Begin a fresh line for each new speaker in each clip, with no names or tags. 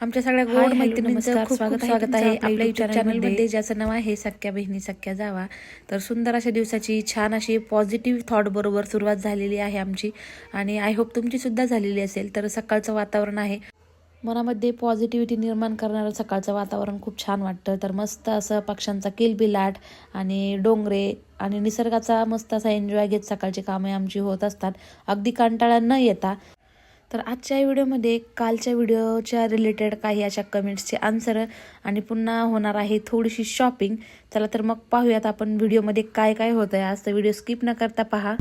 आमच्या सगळ्या गोड मैत्रिणींचं खूप खूप स्वागत आहे
आपल्या
युट्यूब चॅनलमध्ये
मध्ये.
ज्याचं नाव आहे सख्या बहिणी सख्या जावा. तर सुंदर अशा दिवसाची छान अशी पॉझिटिव्ह थॉट बरोबर सुरुवात झालेली आहे आमची. आणि आय होप तुमची सुद्धा झालेली असेल. तर सकाळचं वातावरण आहे. मनामध्ये पॉझिटिव्हिटी निर्माण करणारं सकाळचं वातावरण खूप छान वाटतं. तर मस्त असं पक्ष्यांचा किलबिलाट आणि डोंगरे आणि निसर्गाचा मस्त असा एन्जॉय घेत सकाळची कामे आमची होत असतात. अगदी कंटाळा न येता तर आजच्या व्हिडिओमध्ये कालच्या व्हिडिओच्या रिलेटेड काही अशा कमेंट्सचे आन्सर आणि पुन्हा होणार आहे थोडीशी शॉपिंग चला तर मग पाहूयात आपण व्हिडिओमध्ये काय काय होतं आहे. आज तर व्हिडिओ स्किप न करता पहा.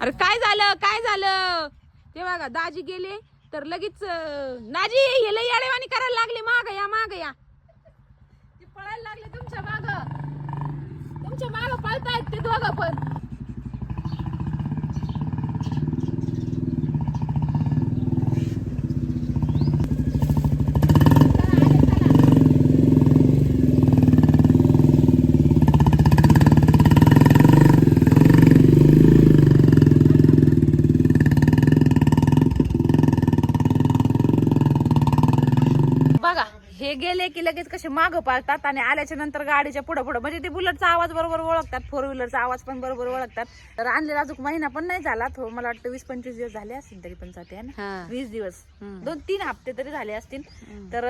अरे काय झालं? काय झालं? ते बघा दाजी गेले तर लगेच दाजी हे लय येडेवाणी करायला लागले. माग या माग या. ते पळायला लागले तुमच्या तुमच्या माग पळतायत ते दोघं पण बघा हे गेले की लगेच कसे मागं पाळतात आणि आल्याच्यानंतर गाडीच्या पुढं पुढं म्हणजे ते बुलेटचा आवाज बरोबर ओळखतात फोर व्हीलरचा आवाज पण बरोबर ओळखतात. तर आणलेला अजून महिना पण नाही झाला थो मला वाटतं वीस पंचवीस दिवस झाले असतील तरी पण जाते ना. वीस दिवस. दोन तीन हप्ते तरी झाले असतील. तर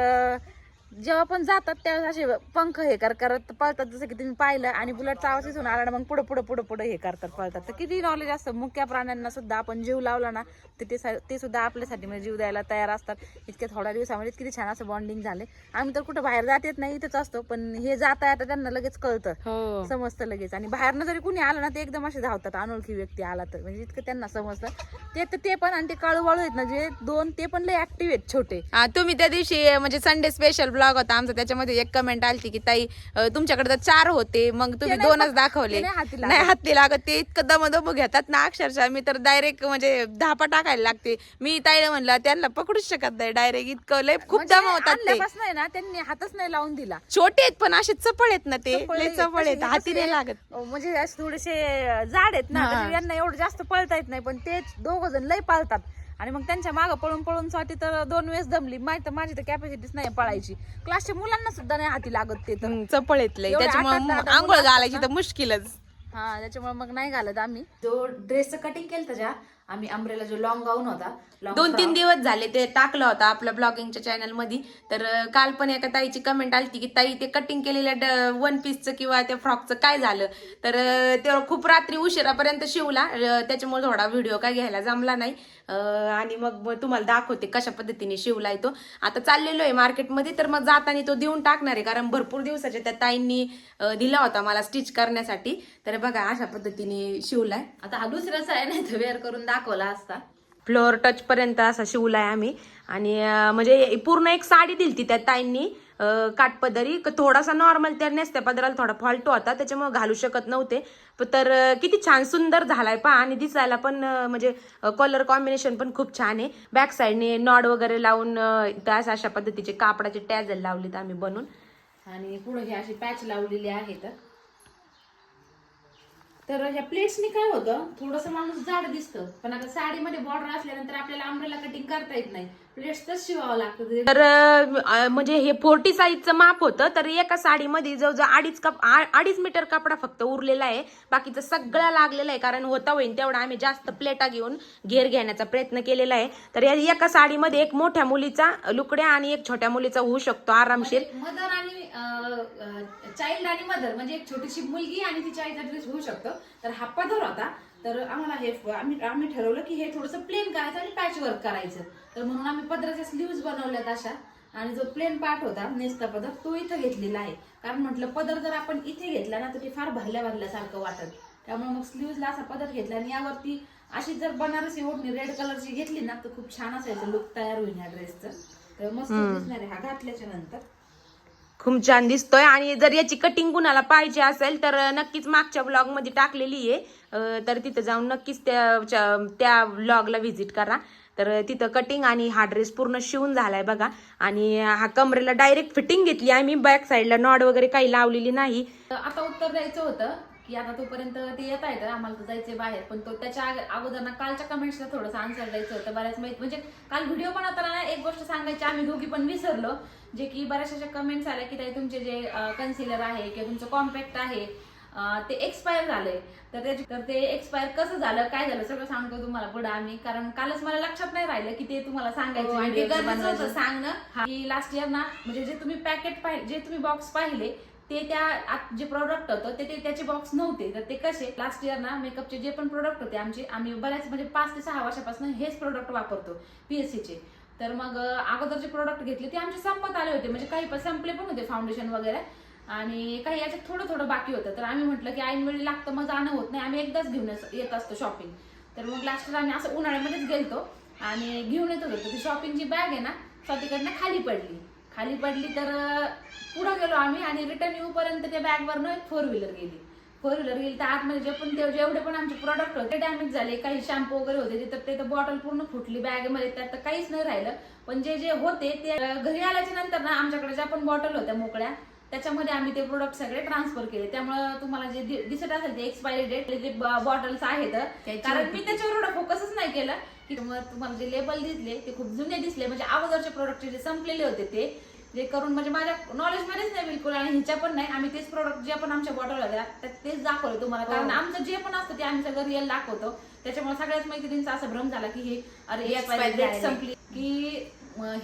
जेव्हा पण जातात त्यावेळेस असे पंख हे कर करत पळतात. जसं की तुम्ही पाहिलं आणि बुलेटचा आवाज इथून आला ना मग पुढं पुढं पुढं पुढं हे करतात पळतात. तर किती नॉलेज असतं. मुक्या प्राण्यांना सुद्धा आपण जीव लावला ना तर ते ते सुद्धा आपल्यासाठी म्हणजे जीव द्यायला तयार असतात. इतक्या थोड्या दिवसामध्ये किती छान असं बॉन्डिंग झाले. आम्ही तर कुठं बाहेर जात येत नाही इथंच असतो. पण हे जात आहे आता त्यांना लगेच कळतं. हो.
समजतं लगेच. आणि बाहेरनं जरी कुणी आलं ना ते एकदम असे धावतात. अनोळखी व्यक्ती आला तर. म्हणजे इतकं त्यांना समजतं. ते तर ते पण आणि ते काळू वाळू आहेत ना जे दोन ते पण लय ऍक्टिव्ह आहेत छोटे.
तुम्ही त्या दिवशी म्हणजे संडे स्पेशल ब्लॉग होता आमचा त्याच्यामध्ये एक कमेंट आलती की ताई तुमच्याकडे तर चार होते. मग तुम्ही दोनच दाखवले.
नाही हाती लागत.
ते इतकं दमदम घेतात ना अक्षरशः. मी तर डायरेक्ट म्हणजे धापा टाकायला लागते. मी ताईला म्हणलं त्यांना पकडूच शकत नाही डायरेक्ट इतकं लय खूप
म्हणजे
दमवतात ते.
ना त्यांनी हातच नाही लावून दिला.
छोटे आहेत पण असे चपळ आहेत ना ते.
चपळ आहेत,
हाती नाही लागत.
म्हणजे थोडेसे जाड आहेत ना यांना एवढं जास्त पळता येत नाही पण ते दोघ जण लय पाळतात. आणि मग त्यांच्या मागं पळून पळून साठी तर दोन वेळेस दमली. माहीत तर माझी तर कॅपॅसिटीच नाही पळायची. क्लासच्या मुलांना सुद्धा नाही हाती लागत ते तर.
चपळ
एवढे
त्याच्यामुळे
आठ- आठ- आठ
आंघोळ घालायची तर मुश्किलच.
हा त्याच्यामुळे मग नाही घालत आम्ही. जो ड्रेसचं कटिंग केलं त्याच्या आम्ही अमरेला जो लॉंग गाऊन होता long
दोन तीन. दिवस झाले ते टाकलं होतं आपल्या ब्लॉगिंगच्या चॅनलमध्ये तर अं, काल पण एका ताईची कमेंट आली की ताई ते कटिंग केलेल्या वन पीसचं किंवा त्या फ्रॉकचं काय झालं? तर अं, ते खूप रात्री उशिरापर्यंत शिवला. अं, त्याच्यामुळे थोडा व्हिडिओ काय घ्यायला जमला नाही. अं, आणि मग मग तुम्हाला दाखवते कशा पद्धतीने शिवलाय तो. आता चाललेलो आहे मार्केटमध्ये तर मग जाताना तो देऊन टाकणार आहे. कारण भरपूर दिवसाच्या त्या ताईंनी अं, दिला होता मला स्टिच करण्यासाठी. तर बघा अशा पद्धतीने शिवलाय.
आता हा दुसऱ्याचा आहे नाही तर वेअर करून दाखवला असता.
फ्लोअर टच पर्यंत असा शिवलाय आम्ही. आणि म्हणजे पूर्ण एक साडी दिलती त्या ताईंनी. अं, काठपदरी क- थोडासा नॉर्मल त्या नेसत्या पदराला थोडा फॉल्ट होता. त्याच्यामुळे घालू शकत नव्हते. तर किती छान सुंदर झालाय पहा. आणि दिसायला पण म्हणजे कलर कॉम्बिनेशन पण खूप छान आहे. बॅक साईडने नॉड वगैरे लावून इथं अशा पद्धतीचे कापडाचे टॅझल लावलेत आम्ही बनवून
आणि पुढे हे अशी पॅच लावलेली आहेत तर. तर ह्या प्लेट्सनी काय होतं? थोडस माणूस जाड दिसतं. पण आता साडीमध्ये बॉर्डर असल्यानंतर आपल्याला आंब्रेला कटिंग करता येत नाही. तर शिवावं लागतं
तर अं, म्हणजे हे फोर्टी साईजचं माप होतं तर एका साडीमध्ये जवळजवळ अडीच कप आ- अडीच मीटर कपडा फक्त उरलेला आहे. बाकीचं सगळं लागलेलं आहे कारण होता होईल तेवढा आम्ही जास्त प्लेटा घेऊन घेर घेण्याचा प्रयत्न केलेला आहे. तर या एका साडीमध्ये एक मोठ्या मुलीचा लुकड्या आणि एक छोट्या मुलीचा होऊ शकतो आरामशीर.
मदर आणि चाइल्ड आणि मदर म्हणजे एक छोटीशी मुलगी आणि तिच्या आईचा ड्रेस होऊ शकतो. तर हा पदर होता. तर आम्हाला हे आम्ही आम्ही ठरवलं की हे थोडंसं प्लेन करायचं आणि पॅच वर्क करायचं. तर म्हणून आम्ही पदराच्या स्लीव्ज बनवल्यात अशा. आणि जो प्लेन पार्ट होता नेसता पदर तो इथं घेतलेला आहे. कारण म्हटलं पदर जर आपण इथे घेतला ना तर ते फार भरल्या भरल्यासारखं वाटत. त्यामुळे मग स्लीव्जला असा पदर घेतला आणि यावरती अशी जर बनारसी ओढणी रेड कलरची घेतली ना तर खूप छान असायचं लुक तयार होईल ह्या ड्रेसचं तर मस्त दिसणार आहे. हा घातल्याच्या नंतर.
खूप छान दिसतोय. आणि जर याची कटिंग कुणाला पाहिजे असेल तर नक्कीच मागच्या ब्लॉगमध्ये टाकलेली आहे. तर तिथं जाऊन नक्कीच त्या त्या ब्लॉगला व्हिजिट करा. तर तिथं कटिंग आणि हा ड्रेस पूर्ण शिवून झालाय बघा. आणि हा कमरेला डायरेक्ट फिटिंग घेतली आम्ही बॅक साईडला नॉड वगैरे काही लावलेली नाही.
आता उत्तर द्यायचं होतं. की आता तोपर्यंत ते येत आहेत आम्हाला तर जायचंय बाहेर. पण तो त्याच्या अगोदर ना कालच्या कमेंट्सला थोडंसं आन्सर द्यायचं होतं. बऱ्याच माहिती म्हणजे काल व्हिडिओ बनवताना ना एक गोष्ट सांगायची आम्ही दोघी पण विसरलो जे की बऱ्याचशा कमेंट्स आल्या की ताई तुमचे जे कन्सिलर आहे किंवा तुमचं कॉम्पॅक्ट आहे ते एक्सपायर झालंय. तर त्याची तर ते एक्सपायर कसं झालं काय झालं सगळं सांगतो तुम्हाला पुढे आम्ही. कारण कालच मला लक्षात नाही राहिलं की ते तुम्हाला सांगायचं
हो, सांगणं
हा, की लास्ट इयर ना म्हणजे जे तुम्ही पॅकेट पाहिले जे तुम्ही बॉक्स पाहिले ते त्या आत जे प्रोडक्ट होतं ते ते त्याचे बॉक्स नव्हते. तर ते कसे लास्ट इयर ना मेकअपचे जे पण प्रोडक्ट होते आमचे आम्ही बऱ्याच म्हणजे पाच ते सहा वर्षापासून हेच प्रोडक्ट वापरतो पीएससीचे तर मग अगोदर अगोदरचे प्रोडक्ट घेतले ते आमचे संपत आले होते. म्हणजे काही पण संपले पण होते फाउंडेशन वगैरे. आणि काही याच्यात थोडं थोडं बाकी होतं. तर आम्ही म्हटलं की ऐनवेळी लागतं मग जाणं होत नाही. आम्ही एकदाच घेऊन येत असतो शॉपिंग तर मग लास्ट आम्ही असं उन्हाळ्यामध्येच गेलतो आणि घेऊन येत होतो. ती शॉपिंगची बॅग आहे ना स्वतःकडनं खाली पडली. खाली पडली तर पुढं गेलो आम्ही आणि रिटर्न येऊपर्यंत त्या बॅगवरनं एक फोर व्हीलर गेली. फोर व्हीलर गेली तर आतमध्ये जे पण ते जेवढे पण आमचे प्रोडक्ट होते डॅमेज झाले. काही शॅम्पू वगैरे होते ते तर ते तर बॉटल पूर्ण फुटली बॅगमध्ये त्यात तर काहीच नाही राहिलं. पण जे जे होते ते घरी आल्याच्यानंतर ना आमच्याकडे ज्या पण बॉटल होत्या मोकळ्या त्याच्यामध्ये आम्ही ते प्रोडक्ट सगळे ट्रान्सफर केले. त्यामुळे तुम्हाला जे दिसत असेल ते एक्सपायरी डेट जे बॉटल्स आहेत कारण. मी त्याच्यावर एवढं फोकसच नाही केलं. की तुम्हाला जे लेबल दिसले ते खूप जुने दिसले. म्हणजे अगोदरचे प्रोडक्टचे जे संपलेले होते ते जे करून म्हणजे माझ्या नॉलेजमध्येच नाही बिलकुल आणि ह्याच्या पण नाही. आम्ही तेच प्रोडक्ट जे पण आमच्या बॉटल होत्या तेच दाखवलं तुम्हाला. कारण
हो.
आमचं जे पण असतं ते आम्ही सगळं रिअल दाखवतो. त्याच्यामुळे सगळ्याच मैत्रिणींचा असा भ्रम झाला की हे अरे डेट. संपली. की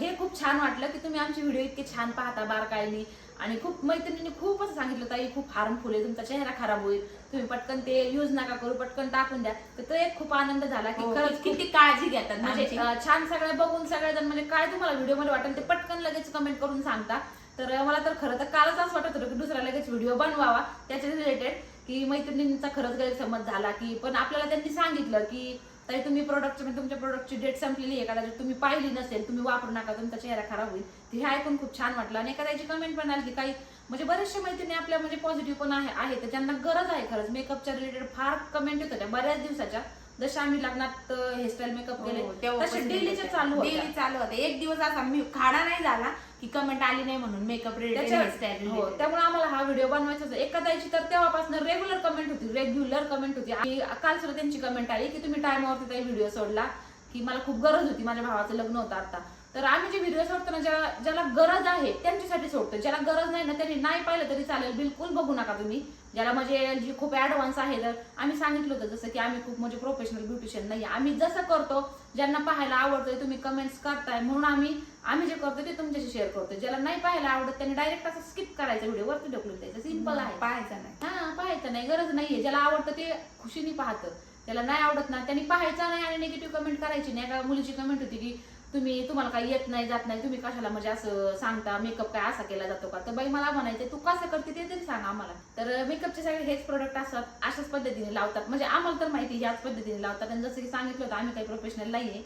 हे खूप छान वाटलं की तुम्ही आमचे व्हिडिओ इतके छान पाहता बारकाईने. आणि खूप मैत्रिणींनी खूप असं सांगितलं ताई खूप हार्मफुल आहे तुमचा चेहरा खराब होईल. तुम्ही पटकन ते यूज नका करू पटकन टाकून द्या. तर तो एक खूप आनंद झाला की
हो,
खरंच
किती काळजी घेतात.
म्हणजे
आमची.
अं, छान सगळं बघून सगळेजण म्हणजे काय तुम्हाला व्हिडिओमध्ये वाटेल ते पटकन लगेच कमेंट करून सांगता. तर मला तर खरं तर कालच असं वाटत होतं की दुसरा लगेच व्हिडिओ बनवावा. त्याच्या रिलेटेड की मैत्रिणींचा खरंच गैरसमज झाला की पण आपल्याला त्यांनी सांगितलं की तरी तुम्ही प्रोडक्टची म्हणजे तुमच्या प्रोडक्टची डेट संपलेली आहे कदाचित तुम्ही पाहिली नसेल तुम्ही वापरू नका तुमचा चेहरा खराब होईल. ते हे ऐकून खूप छान वाटलं. आणि एखाद्याची कमेंट पण आली की काही म्हणजे बरेचशे मैत्रिणी आपल्या म्हणजे पॉझिटिव्ह पण आहे आहे तर ज्यांना गरज आहे खरंच मेकअपच्या रिलेटेड फार कमेंट येत होत्या बऱ्याच दिवसाच्या. जसे आम्ही लग्नात हेअरस्टाईल मेकअप केले
हो,
तसे डेलीचे चालू
डेली चालू होते. एक दिवस असा मी खाडा नाही झाला की कमेंट आली नाही म्हणून मेकअप
त्याच्या- हो, त्यामुळे आम्हाला हा व्हिडिओ बनवायचा होता. एखाद्याची तर तेव्हापासून रेग्युलर कमेंट होती रेग्युलर कमेंट होती. आणि काल सुद्धा त्यांची कमेंट आली की तुम्ही टायमावरती काही व्हिडिओ सोडला की मला खूप गरज होती माझ्या भावाचं लग्न होतं आता. तर आम्ही जे व्हिडिओ सोडतो ना ज्याला ज्याला गरज आहे त्यांच्यासाठी सोडतो ज्याला गरज नाही ना त्यांनी नाही पाहिलं तरी चालेल. बिलकुल बघू नका तुम्ही. ज्याला म्हणजे जी खूप ऍडव्हान्स आहे तर आम्ही सांगितलं होतं जसं की आम्ही खूप म्हणजे प्रोफेशनल ब्युटिशियन नाही आम्ही जसं करतो ज्यांना पाहायला आवडतंय तुम्ही कमेंट्स करताय म्हणून आम्ही आम्ही जे करतो ते तुमच्याशी शेअर करतो ज्याला नाही पाहायला आवडत त्यांनी डायरेक्ट असं स्किप करायचं व्हिडिओ वरती ढकलून द्यायचं. सिंपल आहे.
पाहायचा नाही.
हा पाहायचं नाही. गरज नाहीये. ज्याला आवडतं ते खुशीने पाहतं. त्याला नाही आवडत ना त्यांनी पाहायचं नाही आणि निगेटिव्ह कमेंट करायची नाही. एका मुलीची कमेंट होती की तुम्ही तुम्हाला काही येत नाही जात नाही तुम्ही कशाला म्हणजे असं सांगता मेकअप काय असा केला जातो का? तर बाई मला म्हणायचं तू कसं करते ते तरी सांग आम्हाला. तर मेकअपचे सगळे हेच प्रोडक्ट असतात अशाच पद्धतीने लावतात. म्हणजे आम्हाला तर माहिती ह्याच पद्धतीने लावतात. आणि जसं की सांगितलं होतं आम्ही काही प्रोफेशनल नाहीये.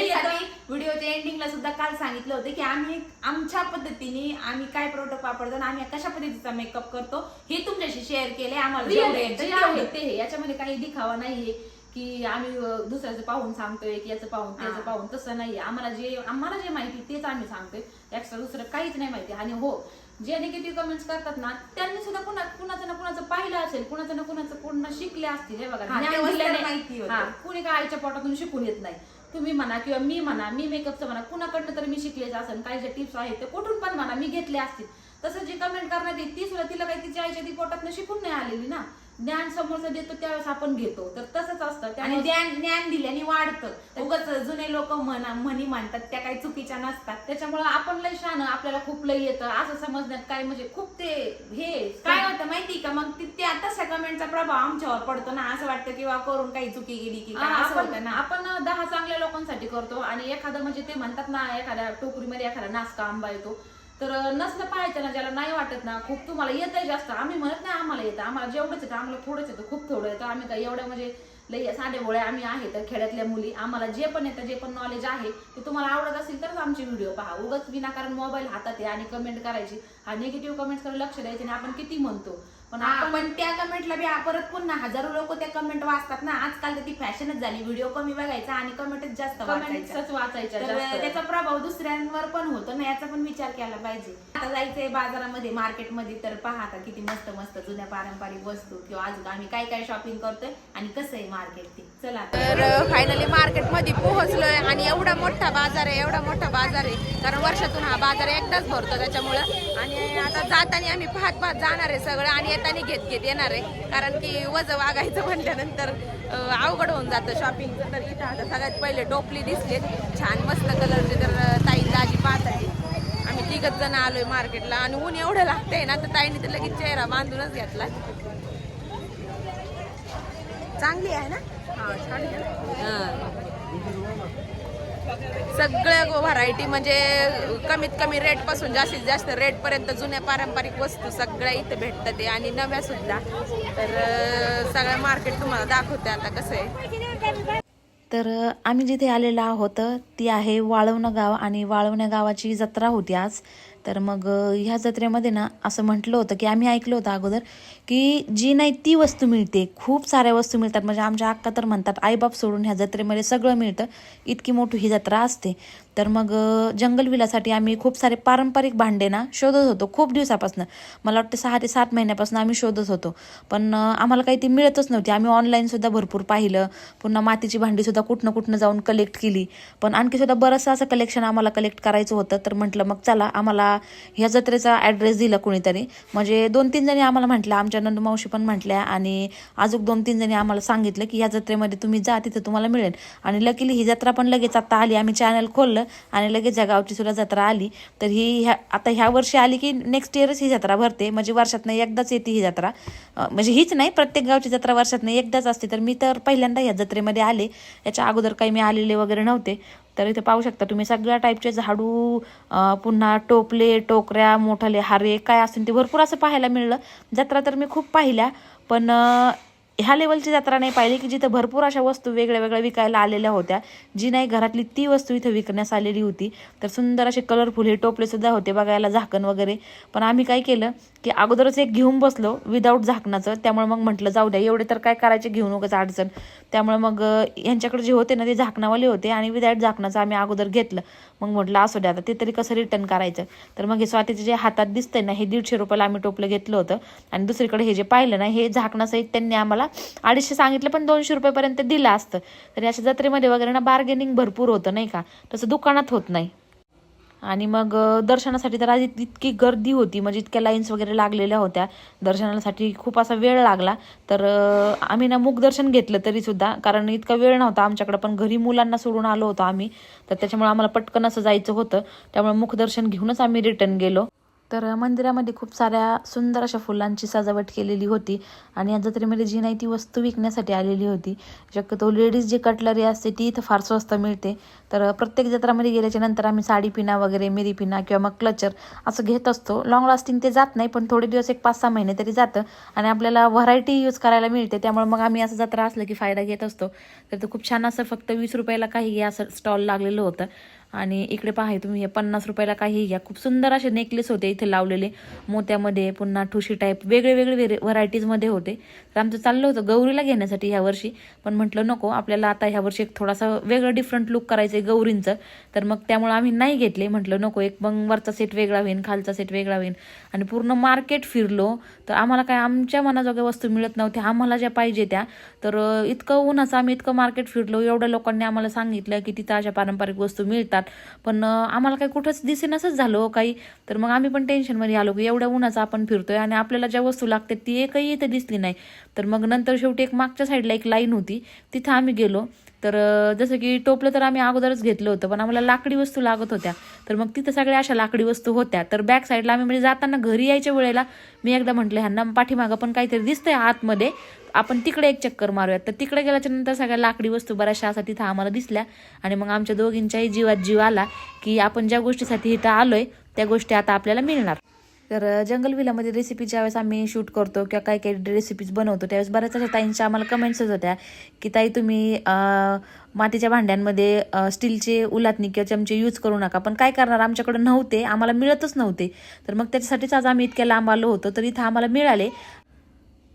येतं
व्हिडिओच्या एंडिंगला सुद्धा काल सांगितलं होतं की आम्ही आमच्या पद्धतीने आम्ही काय प्रोडक्ट वापरतो आणि आम्ही कशा पद्धतीचा मेकअप करतो हे तुमच्याशी शेअर केले आम्हाला.
याच्यामध्ये काही दिखावा नाहीये. की आम्ही दुसऱ्याचं पाहून सांगतोय की याचं पाहून त्याचं. पाहून तसं नाहीये. आम्हाला जे आम्हाला जे माहिती तेच आम्ही सांगतोय. एक्स्ट्रा दुसरं काहीच नाही माहिती. आणि हो जे निगेटिव्ह कमेंट्स करतात ना त्यांनी सुद्धा कुणा कुणाचं ना कुणाचं पाहिलं असेल कुणाचं ना कुणाचं पूर्ण शिकले असतील. हे बघा
हा, माहिती होतं.
कुणी काय आईच्या पोटातून शिकून येत नाही. तुम्ही म्हणा किंवा मी म्हणा मी मेकअपचं म्हणा कुणाकडनं तरी मी शिकलेच असेल. काही जे टिप्स आहेत ते कुठून पण म्हणा मी घेतले असतील. तसं जी कमेंट करण्यात येईल ती सुद्धा तिला काही तिच्या आईच्या ती पोटातनं शिकून नाही आलेली ना. ज्ञान समोरचं देतो त्यावेळेस आपण घेतो. तर तसंच असतं.
आणि
त्यामुळे
ज्ञान ज्ञान दिल्याने वाढतं. उगाच जुने लोक म्हणा म्हणी मांडतात त्या काही चुकीच्या नसतात.
त्याच्यामुळे आपण लय शान आपल्याला खूप लय येतं. असं समजण्यात काय म्हणजे खूप ते हे
काय होतं माहिती का? मग ती- त्या तशा कमेंटचा प्रभाव आमच्यावर पडतो ना. असं वाटतं किंवा करून काही चुकी गेली की काय? असं
आपण
होतं ना.
आपण दहा चांगल्या लोकांसाठी करतो आणि एखादं म्हणजे ते म्हणतात ना एखाद्या टोकरीमध्ये एखादा नासका आंबा येतो. तर नसलं पाहायचं ना ज्याला नाही वाटत ना खूप तुम्हाला येतंय जास्त. आम्ही म्हणत नाही आम्हाला येतं. आम्हाला जेवढंच येतं आम्हाला थोडंच येतं खूप थोडं येतं. आम्ही काय एवढ्या म्हणजे लई साडे भोळे आम्ही आहे तर खेड्यातल्या मुली. आम्हाला जे पण येतं जे पण नॉलेज आहे ते तुम्हाला आवडत असेल तरच आमचे व्हिडिओ पहा. उगाच विनाकारण मोबाईल हातात आहे आणि कमेंट करायची. हा निगेटिव्ह कमेंट्सकडे लक्ष द्यायचे आणि आपण किती म्हणतो.
पण आपण त्या कमेंटला बी परत पुन्हा हजारो लोक त्या कमेंट वाचतात ना. आजकाल तर ती फॅशनच झाली. व्हिडिओ कमी बघायचा आणि कमेंटच जास्त वाचायचा. त्याचा प्रभाव दुसऱ्यांवर पण होतो ना याचा पण विचार केला पाहिजे. आता जायचंय बाजारामध्ये मार्केटमध्ये तर पहा आता किती मस्त मस्त जुन्या पारंपरिक वस्तू किंवा अजून आम्ही काय काय शॉपिंग करतोय आणि कसं आहे मार्केट ते चला.
तर फायनली मार्केटमध्ये पोहोचलोय आणि एवढा मोठा बाजार आहे एवढा मोठा बाजार आहे. कारण वर्षातून हा बाजार एकदाच भरतो त्याच्यामुळं. आणि आता जाताना आम्ही पाहत पाहत जाणार आहे सगळं आणि येताना घेत घेत येणार आहे. कारण की वज वागायचं म्हटल्यानंतर अवघड होऊन जातं शॉपिंगचं तर इथं आता सगळ्यात पहिले टोपली दिसले छान मस्त कलरचे तर ताई दाजी पाहत आहे. आम्ही तिघच जण आलोय मार्केटला आणि ऊन एवढं लागतंय ना तर ताईने तर लगेच चेहरा बांधूनच घेतला. चांगली आहे ना? सगळ्या व्हरायटी म्हणजे कमीत कमी रेटपासून जास्तीत जास्त रेट पर्यंत जुन्या पारंपरिक वस्तू सगळ्या इथे भेटतात ते आणि नव्या सुद्धा. तर सगळं मार्केट तुम्हाला दाखवते आता कसं आहे.
तर आम्ही जिथे आलेलो आहोत ती आहे वाळवणं गाव आणि वाळवण्या गावाची जत्रा होती आज. तर मग ह्या जत्रेमध्ये ना असं म्हटलं होतं की आम्ही ऐकलं होतं अगोदर की जी नाही ती वस्तू मिळते. खूप साऱ्या वस्तू मिळतात. म्हणजे आमच्या अक्का तर म्हणतात आईबाप सोडून ह्या जत्रेमध्ये सगळं मिळतं. इतकी मोठी ही जत्रा असते. तर मग जंगलविलासाठी आम्ही खूप सारे पारंपरिक भांडे ना शोधत होतो खूप दिवसापासून. मला वाटतं सहा ते सात महिन्यापासून आम्ही शोधत होतो. पण आम्हाला काही ती मिळतच नव्हती. आम्ही ऑनलाईनसुद्धा भरपूर पाहिलं. पुन्हा मातीची भांडीसुद्धा कुठनं कुठनं जाऊन कलेक्ट केली. पण आणखीसुद्धा बरंचसं असं कलेक्शन आम्हाला कलेक्ट करायचं होतं. तर म्हटलं मग चला आम्हाला ह्या जत्रेचा ॲड्रेस दिला कुणीतरी. म्हणजे दोन तीन जणी आम्हाला म्हटलं आमच्या नंदू मावशी पण म्हटल्या आणि अजून दोन तीन जणी आम्हाला सांगितलं की ह्या जत्रेमध्ये तुम्ही जा तिथं तुम्हाला मिळेल. आणि लकीली ही जत्रा पण लगेच आता आली. आम्ही चॅनल खोललं आणि लगेच या गावची सुद्धा जत्रा आली. तर ही ह्या आता ह्या वर्षी आली की नेक्स्ट इयरच ही जत्रा भरते. म्हणजे वर्षातनं एकदाच येते ही जत्रा. म्हणजे हीच नाही प्रत्येक गावची जत्रा वर्षातनं एकदाच असते. तर मी तर पहिल्यांदा ह्या जत्रेमध्ये आले. याच्या अगोदर काही मी आलेले वगैरे नव्हते. तर इथे पाहू शकता तुम्ही सगळ्या टाईपचे झाडू पुन्हा टोपले टोकऱ्या मोठाले हारे काय असतील ते भरपूर असं पाहायला मिळलं. जत्रा तर मी खूप पाहिल्या पण ह्या लेवलची जत्रा नाही पाहिली की जिथं भरपूर अशा वस्तू वेगळ्या वेगळ्या विकायला आलेल्या होत्या. जी नाही घरातली ती वस्तू इथं विकण्यास आलेली होती. तर सुंदर असे कलरफुल हे टोपले सुद्धा होते बघायला झाकण वगैरे. पण आम्ही काय केलं की अगोदरच एक घेऊन बसलो विदाऊट झाकणाचं. त्यामुळे मग म्हटलं जाऊ द्या एवढे तर काय करायचे घेऊन नकोच अडचण. त्यामुळे मग यांच्याकडे जे होते ना ते झाकणावाले होते आणि विदाऊट झाकणाचं आम्ही अगोदर घेतलं. मग म्हटलं असू द्या आता ते तरी कसं रिटर्न करायचं? तर मग हे स्वातीचे जे हातात दिसतंय ना हे दीडशे रुपयाला आम्ही टोपलं घेतलं होतं. आणि दुसरीकडे हे जे पाहिलं ना हे झाकणासहित त्यांनी आम्हाला अडीचशे सांगितलं पण दोनशे रुपयापर्यंत दिलं असतं. तर अशा जत्रेमध्ये वगैरे ना बार्गेनिंग भरपूर होतं नाही का? तसं दुकानात होत नाही. आणि मग दर्शनासाठी तर आधी इतकी गर्दी होती. म्हणजे इतक्या लाईन्स वगैरे लागलेल्या होत्या. दर्शनासाठी खूप असा वेळ लागला. तर आम्ही ना मुखदर्शन घेतलं तरी सुद्धा. कारण इतका वेळ नव्हता आमच्याकडे. पण घरी मुलांना सोडून आलो होतो आम्ही. तर त्याच्यामुळे आम्हाला पटकन असं जायचं होतं. त्यामुळे मुखदर्शन घेऊनच आम्ही रिटर्न गेलो. तर मंदिरामध्ये खूप साऱ्या सुंदर अशा फुलांची सजावट केलेली होती. आणि या जत्रेमध्ये जी नाही ती वस्तू विकण्यासाठी आलेली होती. शक्यतो लेडीज जी कटलरी असते ती इथं फार स्वस्त मिळते. तर प्रत्येक जत्रामध्ये गेल्याच्यानंतर आम्ही साडी पिना वगैरे मिरी पिना किंवा मग क्लचर असं घेत असतो. लॉंग लास्टिंग ते जात नाही पण थोडे दिवस एक पाच सहा महिने तरी जातं. आणि आपल्याला व्हरायटी यूज करायला मिळते. त्यामुळे मग आम्ही असं जत्रा असलं की फायदा घेत असतो. तर ते खूप छान असं फक्त वीस रुपयाला काही असं स्टॉल लागलेलं होतं. आणि इकडे पहा तुम्ही हे पन्नास रुपयाला काही घ्या. खूप सुंदर असे नेकलेस होते इथे लावलेले. मोत्यामध्ये पुन्हा ठुशी टाईप वेगळे वेगळे व्हेरे व्हरायटीजमध्ये होते. तर आमचं चाललं होतं गौरीला घेण्यासाठी ह्या वर्षी. पण म्हटलं नको आपल्याला आता ह्या वर्षी एक थोडासा वेगळं डिफरंट लुक करायचं आहे गौरींचं. तर मग त्यामुळे आम्ही नाही घेतले. म्हटलं नको एक मग वरचा सेट वेगळा होईन खालचा सेट वेगळा होईन. आणि पूर्ण मार्केट फिरलो. तर आम्हाला काय आमच्या मनाजोग्या वस्तू मिळत नव्हत्या. आम्हाला ज्या पाहिजे त्या. तर इतकं उन्हाचं आम्ही इतकं मार्केट फिरलो. एवढ्या लोकांनी आम्हाला सांगितलं की तिथं अशा पारंपरिक वस्तू मिळतात. पण आम्हाला काही कुठंच दिसेनासंच झालं हो काही. तर मग आम्ही पण टेन्शनमध्ये आलो की एवढ्या उन्हाचं आपण फिरतोय आणि आपल्याला ज्या वस्तू लागतात ती एकही इथे दिसली नाही. तर मग नंतर शेवटी एक मागच्या साईडला एक लाईन होती. तिथं आम्ही गेलो. तर जसं की टोपलं तर आम्ही अगोदरच घेतलं होतं पण आम्हाला लाकडी वस्तू लागत होत्या. तर मग तिथं सगळ्या अशा लाकडी वस्तू होत्या. तर बॅक साईडला आम्ही म्हणजे जाताना घरी यायच्या वेळेला मी एकदा म्हटलं ह्यांना पाठीमागं पण काहीतरी दिसतंय आतमध्ये. आपण तिकडे एक चक्कर मारूयात. तर तिकडे गेल्याच्यानंतर सगळ्या लाकडी वस्तू बऱ्याचशा असा तिथं आम्हाला दिसल्या. आणि मग आमच्या दोघींच्याही जीवात जीव आला की आपण ज्या गोष्टीसाठी इथं आलोय त्या गोष्टी आता आपल्याला मिळणार. तर जंगल विलामध्ये रेसिपी ज्यावेळेस आम्ही शूट करतो किंवा काही काही रेसिपीज बनवतो त्यावेळेस बऱ्याच अशा ताईंच्या आम्हाला कमेंट्सच होत्या की ताई तुम्ही मातीच्या भांड्यांमध्ये स्टीलचे उलातणी किंवा चमचे यूज करू नका. पण काय करणार? आमच्याकडे नव्हते. आम्हाला मिळतच नव्हते. तर मग त्याच्यासाठीच आज आम्ही इतक्या लांब आलो होतो. तर इथं आम्हाला मिळाले.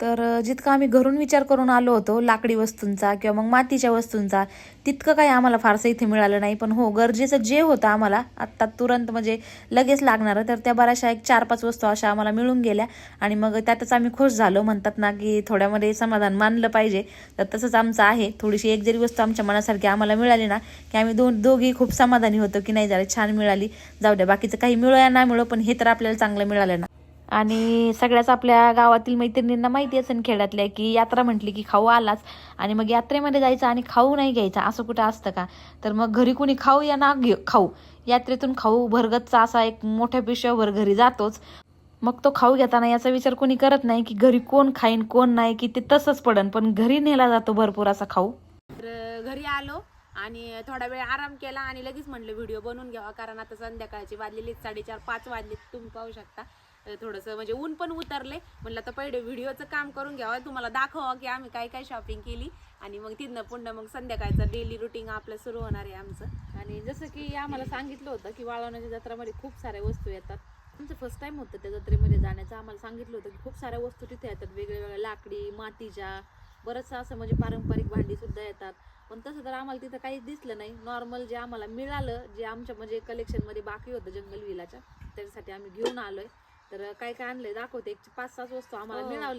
तर जितकं आम्ही घरून विचार करून आलो होतो लाकडी वस्तूंचा किंवा मग मातीच्या वस्तूंचा तितकं काही आम्हाला फारसं इथे मिळालं नाही. पण हो गरजेचं जे होतं आम्हाला आत्ता तुरंत म्हणजे लगेच लागणारं तर त्या बऱ्याचशा एक चार पाच वस्तू अशा आम्हाला मिळून गेल्या. आणि मग त्यातच आम्ही खुश झालो. म्हणतात ना की थोड्यामध्ये समाधान मानलं पाहिजे. तर तसंच आमचं आहे. थोडीशी एक जरी वस्तू आमच्या मनासारखी आम्हाला मिळाली ना की आम्ही दोन दोघी खूप समाधानी होतो की नाही जरा छान मिळाली. जाऊ द्या बाकीचं काही मिळो या ना मिळो पण हे तर आपल्याला चांगलं मिळालं ना. आणि सगळ्याच आपल्या गावातील मैत्रिणींना माहिती असेल खेड्यातल्या की यात्रा म्हटली की खाऊ आलाच आणि मग यात्रेमध्ये जायचं आणि खाऊ नाही घ्यायचा असं कुठं असतं का? तर मग घरी कुणी खाऊ या ना घे खाऊ. यात्रेतून खाऊ भरगतचा असा एक मोठ्या पिशव्यावर घरी जातोच. मग तो खाऊ घेताना याचा विचार कोणी करत नाही की घरी कोण खाईन कोण नाही की ते तसंच पडन पण घरी नेला जातो भरपूर असा खाऊ.
तर घरी आलो आणि थोडा वेळ आराम केला आणि लगेच म्हटलं व्हिडिओ बनवून घ्यावा कारण आता संध्याकाळची वाजलेली साडेचार पाच वाजले तुम्ही पाहू शकता. थोडंसं म्हणजे ऊन पण उतरले. म्हणलं आता पहिले व्हिडिओचं काम करून घ्यावं तुम्हाला दाखवा की आम्ही काय काय शॉपिंग केली. आणि मग तिथनं पुन्हा मग संध्याकाळचं डेली रुटीन आपलं सुरू होणार आहे आमचं.
आणि जसं की आम्हाला सांगितलं होतं की वाळवण्याच्या जत्रामध्ये खूप साऱ्या वस्तू येतात. आमचं फर्स्ट टाइम होतं त्या जत्रेमध्ये जाण्याचं. आम्हाला सांगितलं होतं की खूप साऱ्या वस्तू तिथे येतात. वेगवेगळ्या लाकडी मातीच्या बरंचसं असं म्हणजे पारंपरिक भांडीसुद्धा येतात. पण तसं तर आम्हाला तिथं काहीच दिसलं नाही. नॉर्मल जे आम्हाला मिळालं जे आमच्या म्हणजे कलेक्शनमध्ये बाकी होतं जंगल विलाच्या त्याच्यासाठी आम्ही घेऊन आलो आहे तर काय काय आणलंय दाखवते एक पाच सात वस्तू आम्हाला
हो.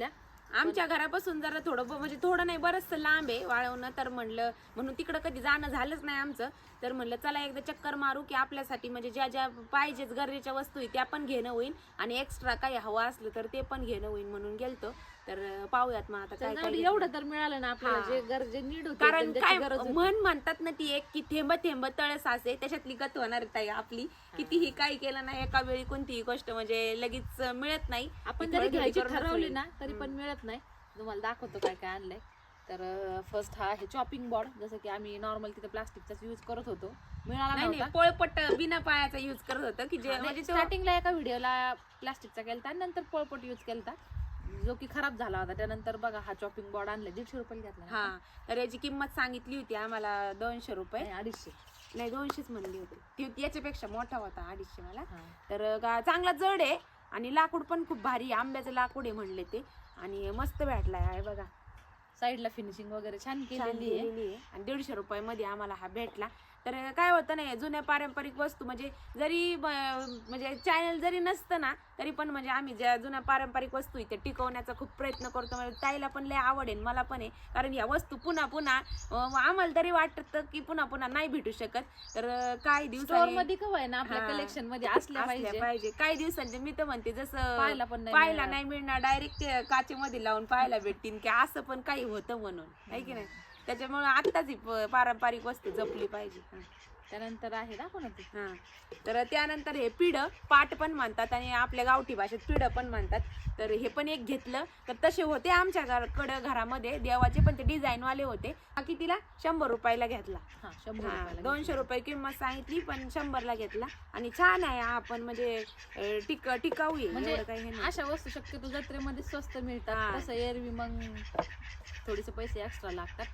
आमच्या घरापासून जरा थोडं ब- म्हणजे थोडं नाही बरंचसं लांब आहे. वाळवणं तर म्हणलं म्हणून तिकडं कधी जाणं झालंच नाही आमचं. तर म्हणलं चला एकदा चक्कर मारू की आपल्यासाठी म्हणजे ज्या ज्या पाहिजेच गरजेच्या वस्तू आहे त्या पण घेणं होईल आणि एक्स्ट्रा काही हवं असलं तर ते पण घेणं होईल म्हणून गेलतो. तर अं, पाहूयात मग आता काय
एवढं तर मिळालं ना आपल्याला
हा.
जे गरजे नीड होते
कारण काय. म्हण म्हणतात ना ती एक की थेंब थेंब तळ साचे त्याच्यातली गत होणार ताई आपली. कितीही काही केलं ना एका वेळी कोणतीही गोष्ट म्हणजे लगेच मिळत नाही.
आपण
ती
जरी
थोडी
घ्यायची
करूनच
ठरवली
होईल.
ना तरी पण मिळत नाही. तुम्हाला दाखवतो काय काय आणलंय. तर फर्स्ट हा आहे चॉपिंग बोर्ड जसं की आम्ही नॉर्मल तिथे प्लास्टिकचाच यूज करत होतो. मिळाला
नाही
नव्हता.
पोळपट बिना पायाचा युज करत होतं की जे म्हणजे तो-
स्टार्टिंगला एका व्हिडिओला प्लास्टिकचा केलता आणि नंतर पोळपट यूज केलता. जो की खराब झाला होता. त्यानंतर बघा हा चॉपिंग बोर्ड आणला दीडशे रुपये घेतला ना?
हा तर याची किंमत सांगितली होती आम्हाला दोनशे रुपये.
नाही, अडीचशे.
नाही दोनशेच म्हणली होती. ती याच्यापेक्षा मोठा होता अडीचशे मला.
हा.
तर चांगला जड आहे आणि लाकूड पण खूप भारी आहे. आंब्याचं लाकूड आहे म्हणले ते. आणि मस्त भेटलाय आहे बघा.
साईडला फिनिशिंग वगैरे छान
छान
केलेली आहे.
केलेली आहे. आणि दीडशे रुपयामध्ये आम्हाला हा भेटला. तर काय होतं नाही जुन्या पारंपरिक वस्तू म्हणजे जरी म्हणजे चॅनल जरी नसतं ना तरी पण म्हणजे आम्ही ज्या जुन्या पारंपरिक वस्तू आहे त्या टिकवण्याचा खूप प्रयत्न करतो. म्हणजे ताईला पण लय आवड आहे मला पण आहे. कारण या वस्तू पुन्हा पुन्हा आम्हाला तरी वाटतं की पुन्हा पुन्हा नाही भेटू शकत. तर काही
स्टोर
दिवसांनी
मध्ये कव आहे ना आपल्या. कलेक्शनमध्ये असल्या पाहिजे.
पाहिजे. काही दिवसांचे मी तर म्हणते जसं
पाहायला पण नाही
पाहायला. नाही मिळणार डायरेक्ट काचेमध्ये लावून पाहायला भेटतील की असं पण काही होतं म्हणून. आहे की नाही? त्याच्यामुळे आत्ताच ही प- पारंपरिक वस्तू जपली पाहिजे. हा.
त्यानंतर आहे ना
हा. तर त्यानंतर हे पिढ पाट पण म्हणतात आणि आपल्या गावठी भाषेत पिढ पण म्हणतात तर हे पण एक घेतलं. तर तसे होते आमच्या घराकडं घरामध्ये. देवाचे पण ते डिझाईन वाले होते. हा कितीला? शंभर रुपयाला घेतला.
हा शंभर
हा,
रुपयाला
दोनशे रुपये किंमत सांगितली पण शंभरला घेतला. आणि छान आहे हा पण म्हणजे अं, टिक टिकाऊ आहे.
म्हणजे
एवढं काही हे नाही.
अशा वस्तू शक्यतो जत्रेमध्ये स्वस्त मिळतात.
हा.
तसं एरवी मग थोडेसे पैसे एक्स्ट्रा लागतात.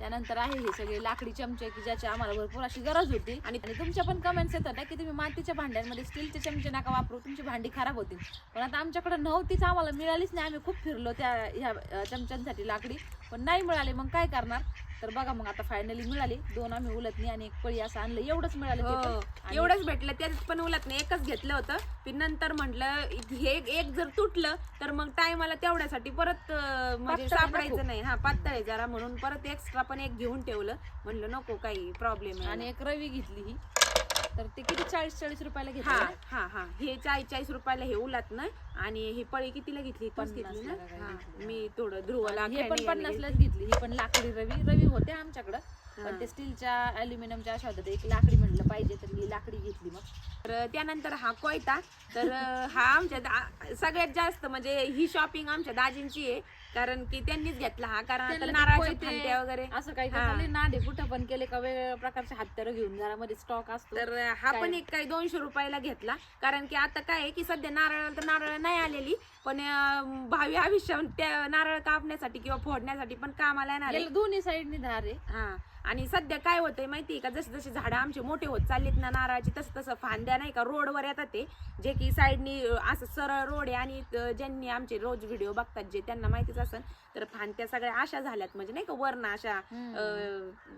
त्यानंतर आहे हे सगळे लाकडी चमचे की ज्याची आम्हाला भरपूर अशी गरज होती. आणि आणि तुमच्या पण कमेंट्स येतात ना की तुम्ही मातीच्या भांड्यांमध्ये स्टीलचे चमचे नका वापरू. तुमची भांडी खराब होतील. पण आता आमच्याकडे नव्हतीच आम्हाला मिळालीच नाही. आम्ही खूप फिरलो त्या ह्या चमच्यांसाठी लाकडी. पण नाही मिळाली मग काय करणार? तर बघा मग आता फायनली मिळाली. दोन आम्ही उलटणी आणि एक पळी असं आणलं. एवढंच मिळालं ते पण.
हो,
आणि-
एवढंच भेटलं. त्यात पण उलट नाही एकच घेतलं होतं. पण नंतर म्हटलं हे एक- जर तुटलं तर मग टायमाला तेवढ्यासाठी परत अं, म्हणजे
पातळ
सापडायचं. नाही. हा पातळ आहे जरा म्हणून परत एक्स्ट्रा पण एक घेऊन ठेवलं. म्हणलं नको काही प्रॉब्लेम
आणि एक रवी घेतली ही. तर ते किती चाळीस चाळीस रुपयाला घेतली
हा
ना?
हा हा. हे चाळीस चाळीस रुपयाला हे उलट नाही आणि ही पळी कितीला घेतली? तूच घेतली ना?
पन्नासला
हा,
घेतली.
मी थोडं ध्रुवला
हे पण
खेळणी
पन्नासलाच घेतली. ही पण लाकडी रवी. रवी होते आमच्याकडं. पण ते स्टीलच्या अल्युमिनियमच्या अशा होत्या एक लाकडी म्हणलं पाहिजे तर ही लाकडी घेतली मग.
तर त्यानंतर हा कोयता तर हा आमच्या दा- सगळ्यात जास्त म्हणजे ही शॉपिंग आमच्या दाजींची आहे कारण की त्यांनीच घेतला हा कारण आता
त्यांना ते
नारळाच्या
कोयते,
फांद्या वगैरे.
असं काही
हा.
नाडे कुठं पण केले का वेगवेगळ्या प्रकारचे हत्यारं घेऊन घरामध्ये स्टॉक असतो.
तर हा
काय?
पण एक काही दोनशे रुपयाला घेतला कारण की आता काय आहे की सध्या नारळ तर नारळ नाही आलेली पण अं, भावी आयुष्यात त्या नारळ कापण्यासाठी किंवा फोडण्यासाठी पण कामाला येणार. आहे
याला दोन्ही साईडनी धार आहे.
हा. आणि सध्या काय होतंय माहितीये का? जसे जसे झाडं आमचे मोठे होत चाललेत ना नारळाचे तसं तसं फांद्या नाही का रोडवर येतात ते जे की साईडनी असं सरळ रोड आहे आणि ज्यांनी आमचे रोज व्हिडिओ बघतात जे त्यांना माहितीच असेल तर फांत्या सगळ्या अशा झाल्यात म्हणजे नाही का वर्ण अशा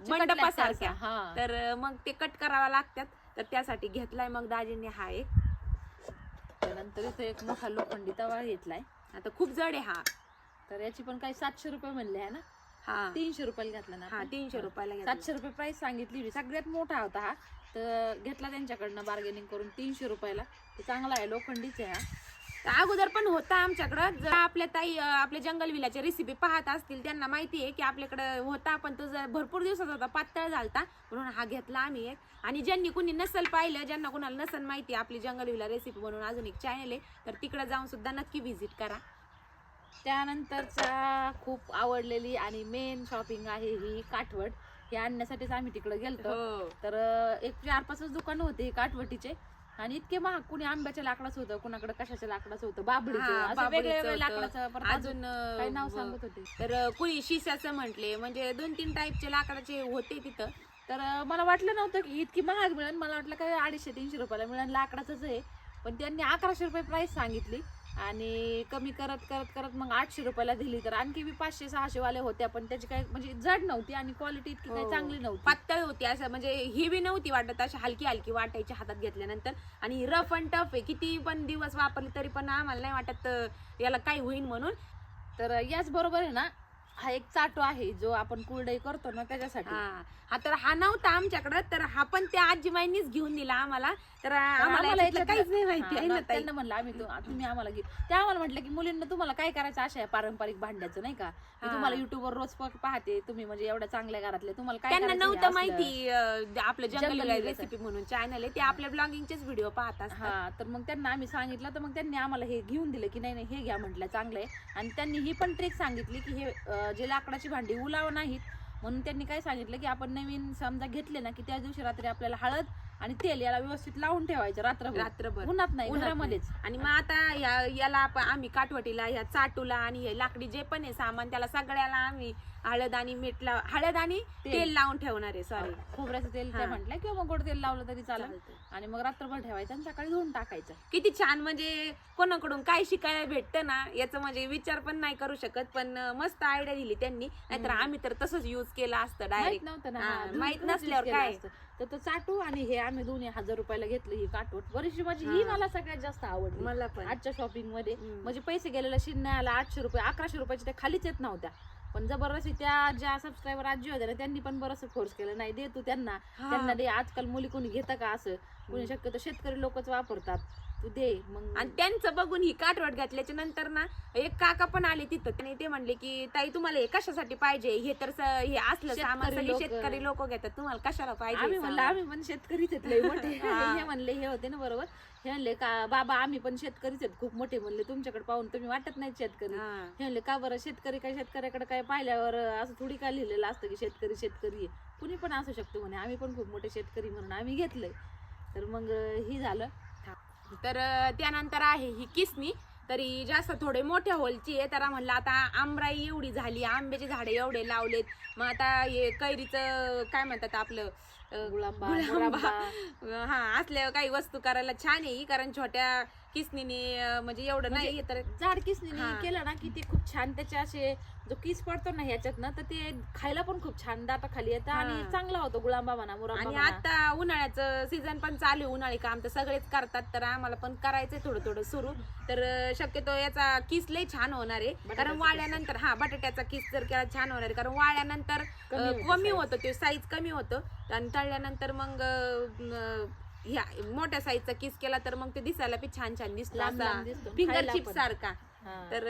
मंडपासारख्या. तर मग ते कट करावा लागतात. तर त्यासाठी घेतलाय मग दाजींनी हा एक.
त्यानंतर इथं एक मोठा लोखंडी तवा घेतलाय.
आता खूप जड आहे हा.
तर याची पण काही सातशे रुपये म्हणले आहे ना?
हा.
तीनशे रुपयाला घेतला ना
हा
आपण?
तीनशे रुपयाला घेतला.
सातशे रुपये प्राइस सांगितली. होती सगळ्यात मोठा होता हा. तर घेतला त्यांच्याकडनं बार्गेनिंग करून तीनशे रुपयाला. तर चांगला आहे लोखंडीच आहे हा.
अगोदर पण होता आमच्याकडं. जर आपल्या ताई अं, आपल्या जंगल विलाच्या रेसिपी पाहत असतील त्यांना माहिती आहे की आपल्याकडे होता पण तो जर भरपूर दिवसाचा होता पातळ झालता. म्हणून हा घेतला आम्ही एक. आणि ज्यांनी कुणी नसल पाहिलं ज्यांना कुणाला नसल माहिती आपली जंगल विला रेसिपी म्हणून अजून एक चॅनल आहे तर तिकडे जाऊन सुद्धा नक्की व्हिजिट करा.
त्यानंतरचा खूप आवडलेली आणि मेन शॉपिंग आहे ही काठवड. हे आणण्यासाठीच आम्ही तिकडे गेलतो.
हो.
तर एक चार पाचच दुकानं होते काठवटीचे आणि इतके महाग कुणी आंब्याच्या लाकडाचं होतं कुणाकडे कशाच्या लाकडाचं होतं
हा,
वेगळ्या. लाकडाचं परत अजून
अं,
काही नाव सांगत होते.
तर अं, कुणी शिशाचं म्हटले म्हणजे दोन तीन टाईपचे लाकडाचे होते तिथं.
तर अं, मला वाटलं नव्हतं की इतकी महाग मिळेल. मला वाटलं काय अडीचशे तीनशे रुपयाला मिळेल. लाकडाचंच आहे. पण त्यांनी अकराशे रुपये प्राइस सांगितली. आणि कमी करत करत करत मग आठशे रुपयाला दिली तर आणखी बी पाचशे सहाशे वाले होत्या पण त्याची काय म्हणजे जड नव्हती आणि क्वालिटी इतकी काही
हो.
चांगली नव्हती.
पातळ होती असं म्हणजे हेवी नव्हती वाटत अशी हलकी हलकी वाटायची हातात घेतल्यानंतर. आणि रफ अँड टफ आहे. किती पण दिवस वापरले तरी पण आम्हाला नाही वाटत याला काय होईल म्हणून.
तर याच बरोबर आहे ना हा एक चाटो आहे जो आपण कुरडई करतो ना त्याच्यासाठी.
हा. हा तर हा नव्हता आमच्याकडं तर हा पण त्या आजीबाईंनीच घेऊन दिला आम्हाला. तर आम्हाला याच्यातलं काहीच नाही माहिती आहे
ना,
ताई.
त्यांना म्हणलं आम्ही तु- तुम्ही आम्हाला घे ते आम्हाला म्हटलं की मुलींना तुम्हाला काय करायचं अशा आहे पारंपरिक भांड्याचं नाही का? मी
हा.
तुम्हाला युट्यूबवर रोज प- पाहते. तुम्ही म्हणजे एवढ्या चांगल्या घरातले तुम्हाला काय
त्यांना
करायचं हे
नव्हतं
असलं.
माहिती अं, आपलं
जंगल.
रेसिपी म्हणून चॅनल आहे. ते आपल्या ब्लॉगिंगचेच व्हिडिओ पाहत असतात.
हा तर मग त्यांना आम्ही सांगितलं तर मग त्यांनी आम्हाला हे घेऊन दिलं की नाही नाही हे घ्या म्हटलं चांगलं आहे. आणि त्यांनी ही पण ट्रिक सांगितली की हे अं, जे लाकडाची भांडी उलाव नाहीत. म्हणून त्यांनी काय सांगितलं की आपण नवीन समजा घेतले ना की त्या दिवशी रात्री आपल्याला हळद आणि तेल याला व्यवस्थित लावून ठेवायचं रात्रभर.
रात्रभर.
उन्हात नाही
उन्हात
घरामध्येच.
आणि मग आता या- याला आपण आम्ही काटवटीला ह्या चाटूला आणि हे लाकडी जे पण आहे सामान त्याला सगळ्याला आम्ही हळद आणि मीठ लाव हळद आणि
तेल.
तेल लावून ठेवणार आहे सॉरी
खोबऱ्याचं तेल
हा.
त्या म्हटलं किंवा मग गोड तेल लावलं तरी चालेल. आणि मग रात्रभर ठेवायचं आणि सकाळी धुवून टाकायचं.
किती छान म्हणजे कोणाकडून काय शिकायला भेटतं ना याचं म्हणजे विचार पण नाही करू शकत पण अं, मस्त आयडिया दिली त्यांनी. नाहीतर आम्ही तर तसंच युज केलं असतं
माहीत
डायरेक्ट
नव्हतं ना
हा,
हा,
माहीत नसल्यावर
केलं
काय?
असतं. तर तो चाटू आणि हे आम्ही दोन्ही हजार रुपयाला घेतलं ही काटवट. बरीचशी माझी ही. मला सगळ्यात जास्त आवडली.
मला पण.
आजच्या
शॉपिंगमध्ये.
म्हणजे पैसे गेलेला शिन्याला आठशे रुपये अकराशे रुपयाच्या त्या खालीच येत नव्हत्या. पण जबरदस्ती त्या ज्या सबस्क्रायबर आजी होत्या ना त्यांनी पण बरंच फोर्स केलं. नाही दे तू त्यांना. त्यांना दे आजकाल मुली कोणी घेतं का असं? कोणी शक्यतो शेतकरी लोकच वापरतात. तू दे मग
आणि त्यांचं बघून ही काठवट घातल्याच्या नंतर ना एक काका पण आले तिथं. आणि ते म्हणले की ताई तुम्हाला हे कशासाठी पाहिजे? हे तर स- हे असलं सामान
शेतकरी
सगळे
लोकं.
शेतकरी लोक घेतात. तुम्हाला कशाला पाहिजे
आम्ही
हे
म्हणलं
सामान?
आम्ही पण शेतकरीच आहेत लय मोठे.
हा.
हे म्हणले हे होते ना बरोबर. हे म्हणले का बाबा आम्ही पण शेतकरीच आहेत. खूप मोठे म्हणले तुमच्याकडे पाहून तुम्ही वाटत नाही शेतकरी.
हा.
हे म्हणले का बरं? शेतकरी काय शेतकऱ्याकडे काय पाहिल्यावर असं थोडी काय लिहिलेलं असतं की शेतकरी शेतकरी आहे? कुणी पण असू शकतो म्हणे. आम्ही पण खूप मोठे शेतकरी म्हणून आम्ही घेतलंय. तर मग ही झालं.
तर त्यानंतर आहे ही किसनी तरी जास्त थोडे मोठ्या होलची आहे तर म्हणलं आता आंबराई एवढी झाली आंब्याचे झाडे एवढे लावलेत मग आता हे कैरीचं काय म्हणतात आपलं. हा असल्या काही वस्तू करायला छान आहे कारण छोट्या किसनीने म्हणजे एवढं नाही तर
झाड किसनीने. केलं ना की ते खूप छान त्याचे असे जो किस पडतो ना ह्याच्यात तर ते खायला पण खूप छान दाता खाली येतं आणि
हा.
चांगला होतो गुळांबा म्हणा मुरांबा
आणि
म्हणा.
आता उन्हाळ्याचं सीझन पण चालू आहे उन्हाळी काम तर सगळेच करतात तर आम्हाला पण करायचंय थोडं थोडं सुरू तर अं, शक्यतो याचा किस लय छान होणार आहे कारण
बटाट्याचा
वाळल्यानंतर हा बटाट्याचा किस जर केला छान होणार आहे कारण वाळल्यानंतर
कमी
अं,
होतं
कमी
size.
होतं ते साईज कमी होतं आणि तळल्यानंतर मग अं, ह्या मोठ्या साईजचा किस केला तर मग ते दिसायला पण छान छान दिसतो
लांब लांब दिसतो.
फिंगर
खायला
चिप
पण.
सारखा. तर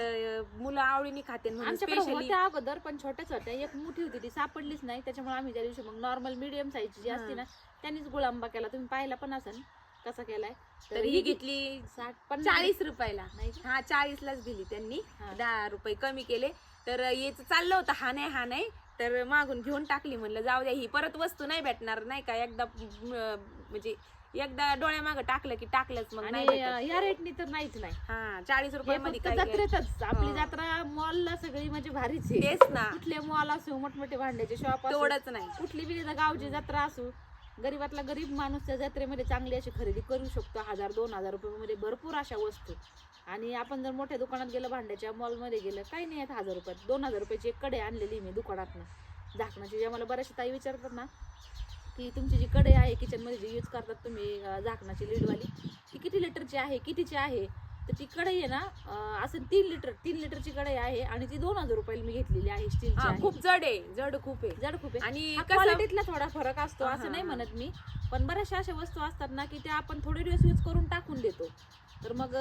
मुलं आवडीने खाते म्हणून
आमच्याकडे
स्पेशली
होत्या अगोदर पण छोट्याच होत्या. एक मोठी होती ती सापडलीच नाही. त्याच्यामुळे आम्ही त्या दिवशी मग नॉर्मल मिडियम साईजची जी असते ना त्यांनीच गुळांबा केला. तुम्ही पाहिला पण असेल कसा केलाय?
तर ही घेतली
साठ पण
चाळीस रुपयाला
नाही का?
हा चाळीस लाच दिली त्यांनी.
हा.
दहा रुपये कमी केले. तर याच चाललं होतं हा नाही हा नाही. तर मागून घेऊन टाकली म्हणलं जाऊ द्या ही परत वस्तू नाही भेटणार नाही का? एकदा अं, म्हणजे एकदा डोळ्यामाग टाकलं की टाकलंच मग नाही भेटत.
या रेटनी तर नाहीच नाही.
हा चाळीस
हे
रुपये मध्ये
फक्त
काय घ्यायचं?
जत्रेतच आपली. जत्रा मॉलला सगळी म्हणजे भारीच आहे.
तेच ना.
कुठले मॉल असो मोठमोठे भांड्याचे शॉप असो
तेवढंच नाही.
कुठली बी गावची जत्रा असो गरीबातला गरीब माणूस त्या जत्रेमध्ये चांगली अशी खरेदी करू शकतो. हजार दोन हजार रुपयामध्ये भरपूर अशा वस्तू. आणि आपण जर मोठ्या दुकानात गेलं भांड्याच्या मॉलमध्ये गेलं काही नाही आहेत हजार रुपयात दोन हजार रुपयाची एक कडे आणलेली मी दुकानातनं. झाकणाची जे मला बऱ्याचशा ताई विचारतात ना की तुमची जी कडे आहे किचनमध्ये जी यूज करतात तुम्ही झाकणाची लीडवाली ती किती लिटरची आहे कितीची आहे? तर ती कढई आहे ना असं तीन लिटर तीन लिटरची कढई आहे आणि ती दोन हजार रुपयाला मी घेतलेली आहे स्टीलची आहे.
खूप जड आहे जड खूप आहे.
जड खूप आहे.
आणि
क्वालिटीतला थोडा फरक असतो असं नाही. म्हणत मी. पण बऱ्याचशा अशा वस्तू असतात ना की त्या आपण थोडे दिवस यूज करून टाकून देतो. तर मग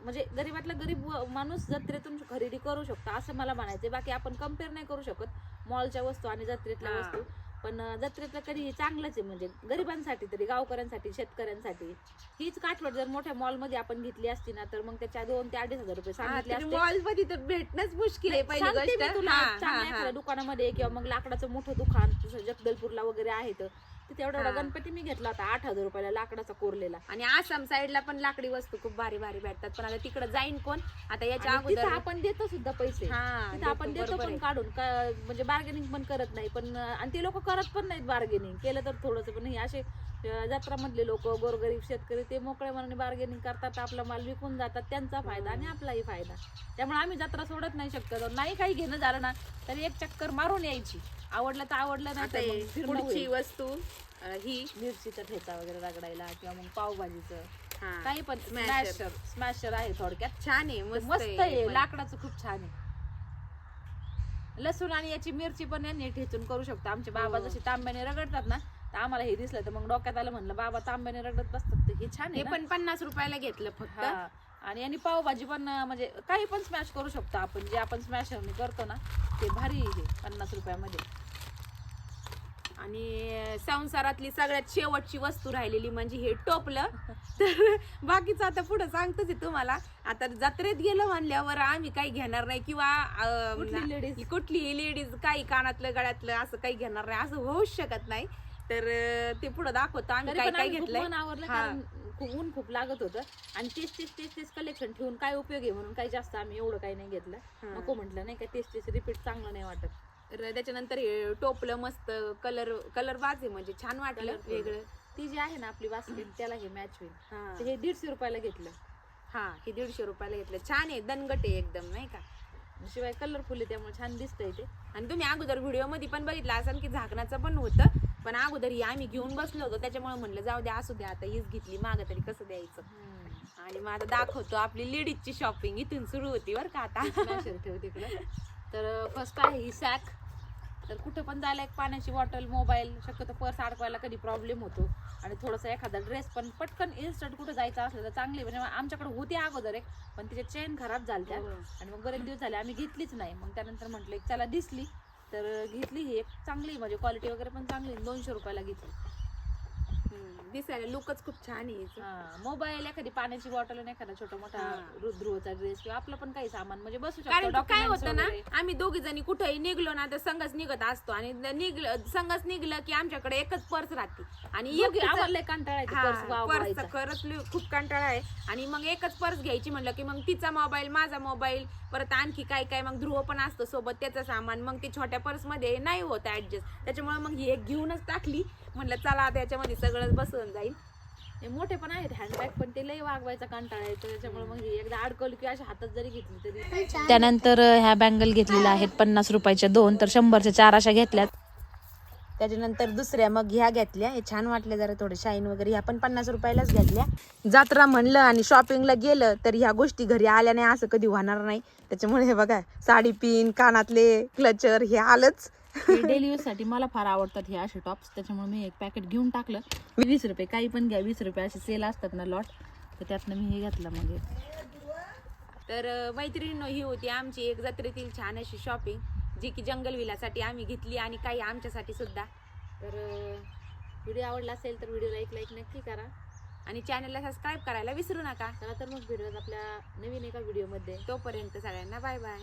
म्हणजे गरीबातला गरीब माणूस जत्रेतून खरेदी करू शकतो असं मला म्हणायचं बाकी आपण कंपेअर नाही करू शकत मॉलच्या वस्तू आणि जत्रेतल्या. वस्तू. पण जत्रेतलं कधी चांगलंच आहे म्हणजे गरिबांसाठी तरी गावकऱ्यांसाठी शेतकऱ्यांसाठी. हीच काठवड जर मोठ्या मॉलमध्ये आपण घेतली असती ना तर मग त्याच्या दोन ते अडीच हजार रुपये सांगितले असते.
मॉलमध्ये तर भेटणंच मुश्किल आहे पहिली
सांगते
गोष्ट.
मी तुला
हा,
चांगल्या एखाद्या
हा.
दुकानामध्ये किंवा मग लाकडाचं मोठं दुकान जसं जगदलपूरला वगैरे आहे तर तिथे एवढा एवढा
हा.
गणपती मी घेतला होता आठ हजार रुपयाला लाकडाचा कोरलेला.
आणि आसाम साईडला पण लाकडी वस्तू खूप भारी भारी भेटतात. पण आता तिकडे जाईन कोण? आता याच्या
आणि तिथं
अगोदर
आपण देतो सुद्धा पैसे.
हा
तिथं आपण देतो
बरोबर
पण
आहे.
काढून. का म्हणजे बार्गेनिंग पण करत नाही. पण अं, आणि ते लोक करत पण नाहीत बार्गेनिंग केलं तर थोडंसं पण हे असे अं, जत्रामधले लोक गोरगरीब शेतकरी ते मोकळ्या मनाने बार्गेनिंग करतात. आपला माल विकून जातात. त्यांचा फायदा आणि आपलाही फायदा. त्यामुळे आम्ही जत्रा सोडत नाही शक्यतो नाही काही घेणं झालं ना तरी एक चक्कर मारून यायची. आवडलं तर आवडलं नाही
आता
तर
हे
फिरणं
पुढची
होईल.
वस्तू ही
मिरचीचा ठेचा वगैरे रगडायला किंवा मग पावभाजीचं
हा.
काही पण
Smasher.
स्मॅशर स्मॅशर आहे थोडक्यात
छान आहे
मस्त
मस्त
आहे
पण.
लाकडाचं खूप छान आहे लसूण आणि याची मिरची पण यांनी ठेचून करू शकतो आमचे बाबा
हो.
जसे तांब्याने रगडतात ना तर आम्हाला हे दिसलं तर मग डोक्यात आलं म्हणलं बाबा तांब्याने रगडत बसतात तर हे छान
हे
आहे
पण पन्नास रुपयाला घेतलं फक्त
हा. आणि यांनी पावभाजी पण अं, म्हणजे काही पण स्मॅश करू शकतो आपण जे आपण स्मॅशरने करतो ना ते भारी आहे हे पन्नास रुपयामध्ये
आणि संसारातली सगळ्यात शेवटची वस्तू राहिलेली म्हणजे हे टोपलं. तर बाकीचं आता पुढं सांगतोच आहे तुम्हाला. आता जत्रेत गेलं म्हणल्यावर आम्ही काही घेणार नाही किंवा
कुठली ladies?
कुठली लेडीज काही कानातलं गळ्यातलं असं काही घेणार नाही असं होऊच शकत नाही. तर अं, ते पुढे दाखवतो आम्ही
तरी
काय
पण
काय
आम्ही खूप
घेतलंय.
मन आवरलं
हा.
कारण खूप ऊन खूप लागत होतं. आणि तेच तेच तेच तेच कलेक्शन ठेवून काय उपयोग आहे म्हणून काही जास्त आम्ही एवढं काही नाही घेतलं.
हा.
नको म्हटलं नाही का तेच तेच रिपीट चांगलं नाही वाटत.
तर त्याच्यानंतर हे टोपलं मस्त कलर कलर बाज आहे म्हणजे छान वाटलं.
Colourful.
वेगळं.
ती जी आहे ना आपली बास्केट त्याला हे मॅच होईल.
हा.
तर हे दीडशे रुपयाला घेतलं.
हा हे दीडशे रुपयाला घेतलं. छान आहे दणगट आहे एकदम नाही का?
शिवाय कलरफुल आहे त्यामुळे छान दिसतंय ते.
आणि तुम्ही अगोदर व्हिडिओमध्ये पण बघितलं असाल की झाकणाचं पण होतं पण अगोदर ही आम्ही घेऊन बसलो होतो त्याच्यामुळे म्हणलं जाऊ द्या असू द्या आता हीच घेतली मागं तरी कसं द्यायचं? आणि मग आता दाखवतो आपली लेडीजची शॉपिंग इथून सुरू होती बरं का आता.
तिकडे. तर फर्स्ट आहे ही सॅक तर कुठे पण जायला एक पाण्याची बॉटल मोबाईल शक्यतो पर्स अडकवायला कधी प्रॉब्लेम होतो. आणि थोडासा एखादा ड्रेस पण पटकन इन्स्टंट कुठं जायचं असलं तर चांगली म्हणजे आमच्याकडे होती अगोदर एक पण तिच्या चेन खराब झाल्या. आणि मग बरेच दिवस झाले आम्ही घेतलीच नाही. मग त्यानंतर म्हटलं एक चला दिसली. तर घेतली ही एक चांगली म्हणजे क्वालिटी वगैरे पण चांगली. दोनशे रुपयाला घेतली.
दिसायला लुकच खूप छान आहे.
मोबाईल एखादी पाण्याची बॉटल आणि एखादा छोटा मोठा. रुद्रुचा ड्रेस किंवा आपलं पण काही सामान म्हणजे बसू शकतो
काय होतं ना. आम्ही दोघी जणी कुठेही निघलो ना तर संघच निघत असतो आणि निघलं संघच निघलं की आमच्याकडे एकच पर्स राहते आणि
पर्स
खरंच खूप कंटाळा आहे आणि मग एकच पर्स घ्यायची म्हणलं की मग तिचा मोबाईल माझा मोबाईल परत आणखी काय काय मग ध्रुव पण असतं सोबत त्याचं सामान मग ते छोट्या पर्समध्ये नाही होत ऍडजस्ट त्याच्यामुळे मग ही एक घेऊनच टाकली म्हणलं चला आता याच्यामध्ये सगळंच बसून जाईल
हे मोठे पण आहेत हँडबॅग पण ते लई वागवायचा कंटाळा येतो त्याच्यामुळे मग हे एकदा अडकवली की अशा हातात जरी घेतली तरी.
त्यानंतर ह्या बँगल घेतलेल्या आहेत पन्नास रुपयाच्या दोन तर शंभरच्या चार अशा घेतल्यात.
त्याच्यानंतर दुसऱ्या मग ह्या घेतल्या. हे छान वाटल्या जरा थोडे शाईन वगैरे. ह्या पण पन्नास रुपयालाच घेतल्या. जत्रा म्हणलं आणि शॉपिंगला गेलं तर ह्या गोष्टी घरी आल्या नाही असं कधी होणार नाही. त्याच्यामुळे हे बघा साडी पिन कानातले क्लचर हे आलंच.
डेली यूजसाठी मला फार आवडतात हे असे टॉप्स त्याच्यामुळे मी एक पॅकेट घेऊन टाकलं. वीस रुपये काही पण घ्या वीस रुपये असे सेल असतात ना लॉट तर त्यातनं मी हे घेतलं मग
तर मैत्रिणी मैत्रिणीनं ही होती आमची एक जत्रेतील छान अशी शॉपिंग जी की जंगल विलासाठी आम्ही घेतली आणि काही आमच्यासाठी सुद्धा.
तर व्हिडिओ आवडला असेल तर व्हिडिओला एक लाईक नक्की करा.
आणि चॅनलला सबस्क्राईब करायला विसरू नका.
चला तर मग भेटूयात आपल्या नवीन एका व्हिडिओमध्ये
तोपर्यंत सगळ्यांना बाय बाय